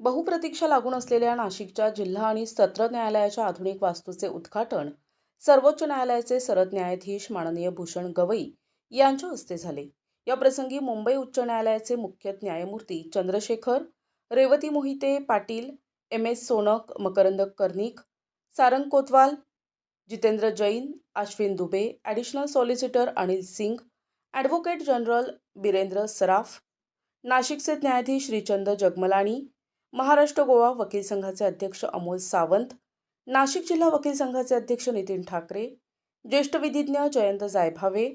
बहुप्रतीक्षा लागून असलेल्या नाशिकच्या जिल्हा आणि सत्र न्यायालयाच्या आधुनिक वास्तूचे उद्घाटन सर्वोच्च न्यायालयाचे सरन्यायाधीश माननीय भूषण गवई यांच्या हस्ते झाले. या प्रसंगी मुंबई उच्च न्यायालयाचे मुख्य न्यायमूर्ती Chandrashekhar Revati Mohite Patil M S Sonak Makarand Karnik Sarang Kotwal Jitendra Jain Ashwin Dubey additional solicitor Anil Singh advocate general Birendra Saraf नाशिकचे न्यायाधीश श्रीचंद जगमलाणी महाराष्ट्र गोवा वकील संघाचे अध्यक्ष अमोल सावंत नाशिक जिल्हा वकील संघाचे अध्यक्ष नितीन ठाकरे ज्येष्ठ विधिज्ञ जयंत जायभावे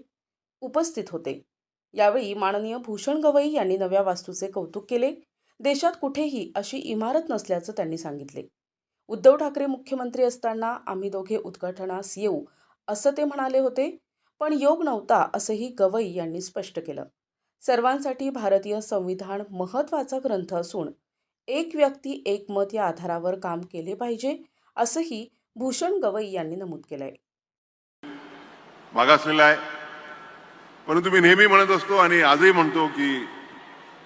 उपस्थित होते. यावेळी माननीय भूषण गवई यांनी नव्या वास्तूचे कौतुक केले. देशात कुठेही अशी इमारत नसल्याचं त्यांनी सांगितले. उद्धव ठाकरे मुख्यमंत्री असताना आम्ही दोघे उद्घाटनास येऊ असं ते म्हणाले होते. पण योग नव्हता असंही गवई यांनी स्पष्ट केलं. सर्वांसाठी भारतीय संविधान महत्त्वाचा ग्रंथ असून एक व्यक्ती एक मत या आधारावर काम केले पाहिजे असंही भूषण गवई यांनी नमूद केलंय. मागासलेला आहे. परंतु मी नेहमी म्हणत असतो आणि आजही म्हणतो की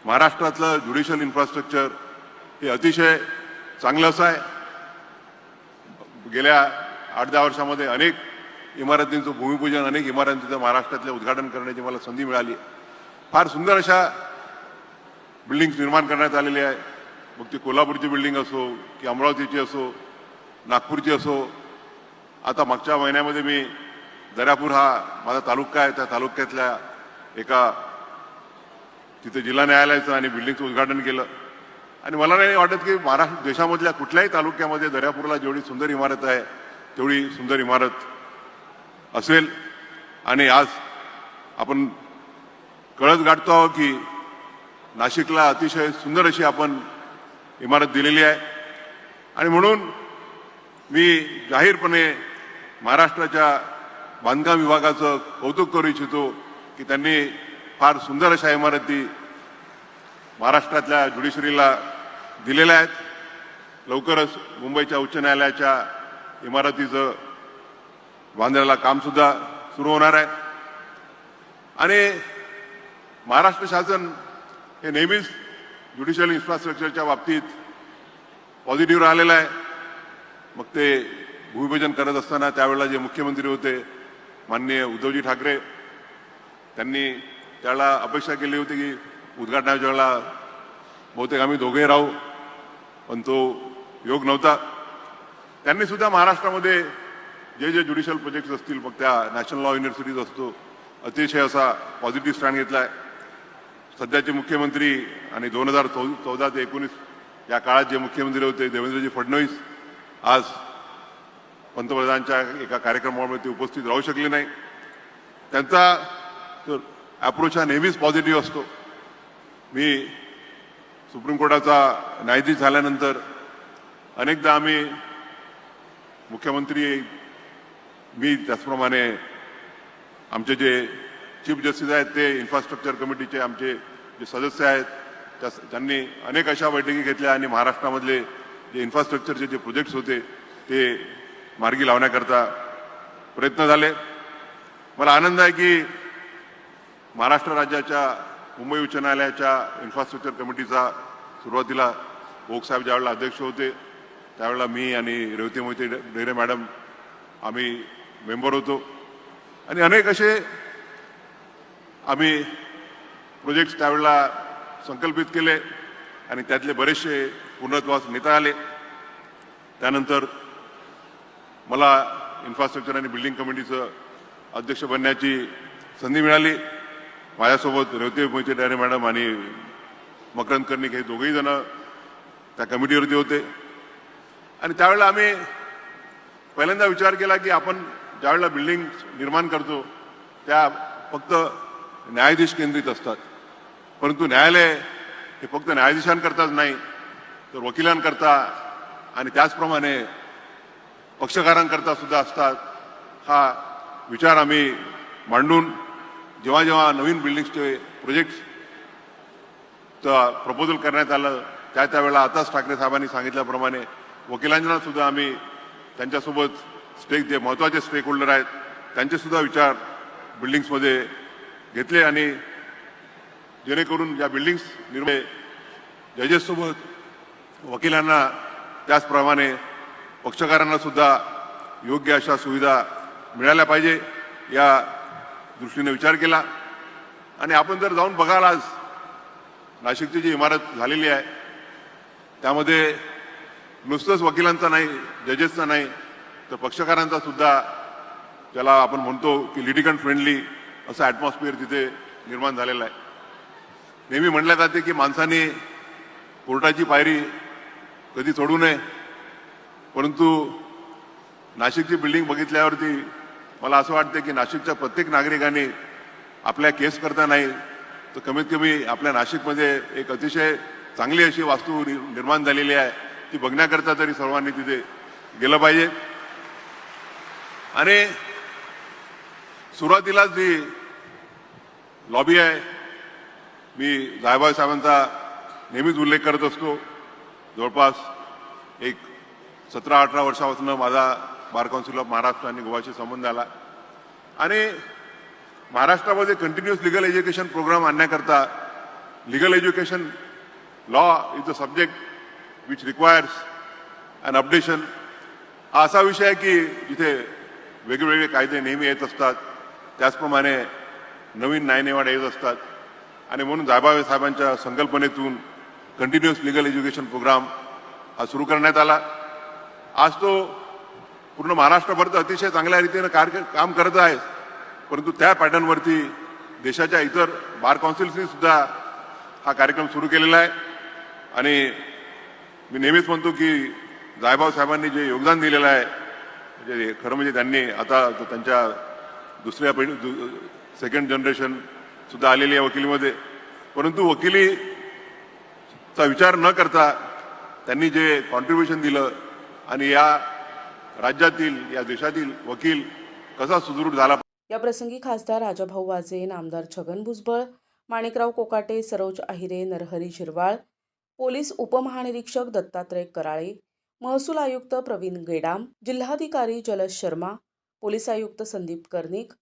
महाराष्ट्रातलं ज्युडिशियल इन्फ्रास्ट्रक्चर हे अतिशय चांगलं असं आहे. गेल्या आठ दहा वर्षामध्ये अनेक इमारतींचं भूमिपूजन अनेक इमारतींचं महाराष्ट्रातलं उद्घाटन करण्याची मला संधी मिळाली. फार सुंदर अशा बिल्डिंग्स निर्माण करण्यात आलेली आहे. मग ती कोल्हापूरची बिल्डिंग असो की अमरावतीची असो नागपूरची असो. आता मागच्या महिन्यामध्ये मी दर्यापूर हा माझा तालुका आहे त्या तालुक्यातल्या एका तिथे जिल्हा न्यायालयाचं आणि बिल्डिंगचं उद्घाटन केलं. आणि मला नाही वाटत की महाराष्ट्र देशामधल्या कुठल्याही तालुक्यामध्ये दर्यापूरला जेवढी सुंदर इमारत आहे तेवढी सुंदर इमारत असेल. आणि आज आपण कळत गाठतो आहोत की नाशिकला अतिशय सुंदर अशी आपण इमारत दिलेली आहे. आणि म्हणून मी जाहीरपणे महाराष्ट्राच्या बांधकाम विभागाचं कौतुक करू इच्छितो की त्यांनी फार सुंदर अशा इमारती महाराष्ट्रातल्या ज्युडिशरीला दिलेल्या आहेत. लवकरच मुंबईच्या उच्च न्यायालयाच्या इमारतीचं बांधण्याला कामसुद्धा सुरू होणार आहे. आणि महाराष्ट्र शासन हे नेहमीच ज्युडिशियल इन्फ्रास्ट्रक्चरच्या बाबतीत पॉझिटिव्ह राहिलेलं आहे. मग ते भूमिपूजन करत असताना त्यावेळेला जे मुख्यमंत्री होते माननीय उद्धवजी ठाकरे त्यांनी त्याला अपेक्षा केली होती की उद्घाटनाच्या वेळेला बहुतेक आम्ही दोघे राहू पण तो योग नव्हता. त्यांनी सुद्धा महाराष्ट्रामध्ये जे जे ज्युडिशियल प्रोजेक्ट्स असतील मग त्या नॅशनल लॉ युनिव्हर्सिटीज असतो अतिशय असा पॉझिटिव्ह स्टँड घेतला आहे. सध्याचे मुख्यमंत्री आणि दोन हजार चौ चौदा ते एकोणीस या काळात जे मुख्यमंत्री होते देवेंद्रजी फडणवीस आज पंतप्रधानांच्या एका कार्यक्रमामध्ये ते उपस्थित राहू शकले नाही. त्यांचा अप्रोच हा नेहमीच पॉझिटिव्ह असतो. मी सुप्रीम कोर्टाचा न्यायाधीश झाल्यानंतर अनेकदा आम्ही मुख्यमंत्री मी त्याचप्रमाणे आमचे जे चीफ जस्टिस आहेत ते इन्फ्रास्ट्रक्चर कमिटीचे आमचे जे सदस्य आहेत त्या त्यांनी अनेक अशा बैठकी घेतल्या आणि महाराष्ट्रामधले जे इन्फ्रास्ट्रक्चरचे जे प्रोजेक्ट्स होते ते मार्गी लावण्याकरता प्रयत्न झाले. मला आनंद आहे की महाराष्ट्र राज्याच्या मुंबई उच्च न्यायालयाच्या इन्फ्रास्ट्रक्चर कमिटीचा सुरुवातीला ओकसाहेब ज्यावेळेला अध्यक्ष होते त्यावेळेला मी आणि रेवती मोहिते डेरे मॅडम आम्ही मेंबर होतो. आणि अनेक असे आम्ही प्रोजेक्ट्स त्यावेळेला संकल्पित केले आणि त्यातले बरेचसे पूर्णत्वास नेता आले. त्यानंतर मला इन्फ्रास्ट्रक्चर आणि बिल्डिंग कमिटीचं अध्यक्ष बनण्याची संधी मिळाली. माझ्यासोबत रेवते मोहिते डायरे मॅडम आणि मकरंद कर्णिक हे दोघेही जण त्या कमिटीवरती होते. आणि त्यावेळेला आम्ही पहिल्यांदा विचार केला की आपण ज्यावेळेला बिल्डिंग निर्माण करतो त्या फक्त न्यायाधीश केंद्रित असतात. परंतु न्यायालय हे फक्त न्यायाधीशांकरताच नाही तर वकिलांकरता आणि त्याचप्रमाणे पक्षकारांकरता सुद्धा असतात. हा विचार आम्ही मांडून जेव्हा जेव्हा नवीन बिल्डिंग्सचे प्रोजेक्ट्स प्रपोजल करण्यात आलं त्या त्यावेळेला आताच ठाकरे साहेबांनी सांगितल्याप्रमाणे वकिलांना सुद्धा आम्ही त्यांच्यासोबत स्टेक जे महत्त्वाचे स्टेक होल्डर आहेत त्यांचे सुद्धा विचार बिल्डिंग्समध्ये घेतले आणि जेणेकरून या बिल्डिंग्स निर्माण जजेससोबत वकिलांना त्याचप्रमाणे पक्षकारांना सुद्धा योग्य अशा सुविधा मिळाल्या पाहिजे या दृष्टीने विचार केला. आणि आपण जर जाऊन बघाल आज नाशिकची जी इमारत झालेली आहे त्यामध्ये नुसतंच वकिलांचा नाही जजेसचा नाही तर पक्षकारांचा सुद्धा ज्याला आपण म्हणतो की लिटिकन फ्रेंडली असं ॲटमॉस्फिअर तिथे निर्माण झालेलं आहे. नेहमी म्हटलं जाते की माणसाने कोर्टाची पायरी कधी सोडू नये. परंतु नाशिकची बिल्डिंग बघितल्यावरती मला असं वाटतं की नाशिकच्या प्रत्येक नागरिकाने आपल्या केस करता नाही तर कमीत कमी आपल्या नाशिकमध्ये एक अतिशय चांगली अशी वास्तू निर्माण झालेली आहे. ती बघण्याकरता तरी सर्वांनी तिथे गेलं पाहिजे. आणि सुरुवातीलाच जी लॉबी आहे मी जायबाई साहेबांचा नेहमीच उल्लेख करत असतो. जवळपास एक सतरा अठरा वर्षापासून माझा बार काउन्सिल ऑफ महाराष्ट्र आणि गोवाशी संबंध आला. आणि महाराष्ट्रामध्ये continuous legal education programme आणण्याकरता legal education law is a subject which requires an updation हा असा विषय आहे की जिथे वेगवेगळे कायदे नेहमी येत असतात. त्याचप्रमाणे नवीन न्यायनिवाडे येत असतात. आणि म्हणून जायबावे साहेबांच्या संकल्पनेतून कंटिन्युअस लिगल एज्युकेशन प्रोग्राम हा सुरू करण्यात आला. आज तो पूर्ण महाराष्ट्रभर तर अतिशय चांगल्या रीतीनं कार्य काम करत आहे. परंतु त्या पॅटर्नवरती देशाच्या इतर बार काउन्सिल्सनी सुद्धा हा कार्यक्रम सुरू केलेला आहे. आणि मी नेहमीच म्हणतो की जायबाव साहेबांनी जे योगदान दिलेलं आहे म्हणजे खरं म्हणजे त्यांनी आता त्यांच्या दुसऱ्या पिढी सेकंड जनरेशन सुद्धा आलेली आहे वकिलीमध्ये. परंतु वकिलीचा विचार न करता त्यांनी जे कॉन्ट्रीब्युशन दिलं आणि या राज्यातील या देशातील वकील कसा सुदृढ झाला या प्रसंगी खासदार राजाभाऊ वाजे नामदार छगन भुजबळ माणिकराव कोकाटे सरोज अहिरे नरहरी शिरवाळ पोलीस उपमहानिरीक्षक दत्तात्रय कराळे महसूल आयुक्त प्रवीण गेडाम जिल्हाधिकारी जलज शर्मा पोलीस आयुक्त संदीप कर्णिक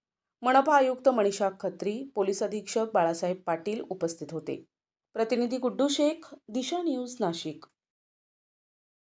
मनपा आयुक्त मनीषा खत्री पोलीस अधीक्षक बाळासाहेब पाटील उपस्थित होते. प्रतिनिधी गुड्डू शेख दिशा न्यूज नाशिक.